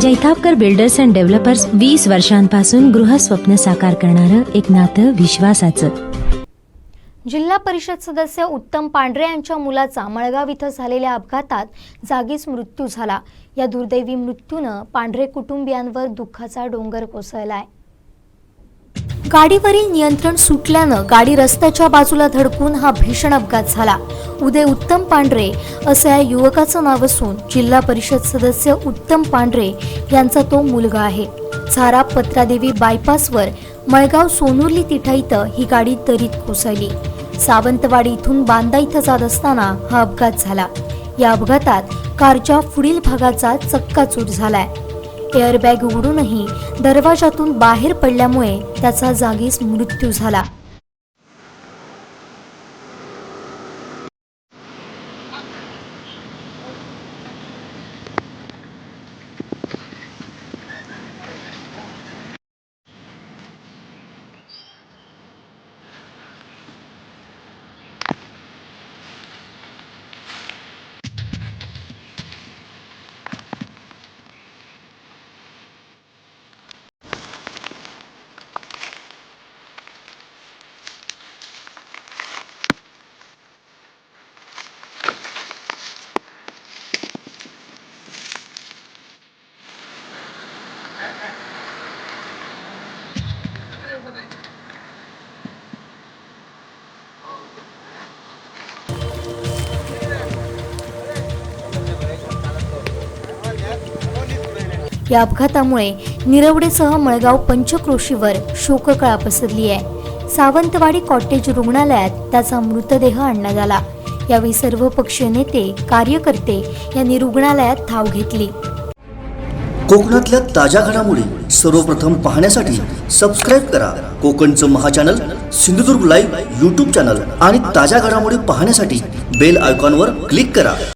Jaitapkar builders and developers वीस वर्षांपासून गृहस्वप्न साकार करणारं एक नातं विश्वासाचं. जिल्हा परिषद सदस्य उत्तम पांढरे यांच्या मुलाचा मळगाव इथं झालेल्या अपघातात जागीच मृत्यू झाला. या दुर्दैवी मृत्यूनं पांढरे कुटुंबियांवर दुःखाचा डोंगर कोसळलाय. गाडीवरील नियंत्रण सुटल्यानं गाडी रस्त्याच्या बाजूला धडकून हा भीषण अपघात झाला. उदय उत्तम पांढरे असं या युवकाचं नाव असून जिल्हा परिषद सदस्य उत्तम पांढरे यांचा तो मुलगा आहे. झारा पत्रादेवी बायपासवर मळगाव सोनुर्ली तिठा इथं ही गाडी दरीत कोसळली. सावंतवाडी इथून बांदा इथं जात असताना हा अपघात झाला. या अपघातात कारच्या पुढील भागाचा चक्काचूर झालाय. एअरबॅग उघडूनही दरवाजातून बाहेर पडल्यामुळे त्याचा जागीच मृत्यू झाला. या अपघातामुळे निरवडेसह मळगाव पंचक्रोशीवर शोककळा पसरली आहे. सावंतवाडी कॉटेज रुग्णालयात त्याचा मृतदेह आणण्यात आला. यावेळी सर्व पक्षीय नेते कार्यकर्ते यांनी रुग्णालयात धाव घेतली. कोकणातल्या ताज्या घडामोडी सर्वप्रथम पाहण्यासाठी सबस्क्राईब करा कोकणचं महाचॅनल सिंधुदुर्ग लाईव्ह यूट्यूब चॅनल आणि ताज्या घडामोडी पाहण्यासाठी बेल आयकॉनवर क्लिक करा.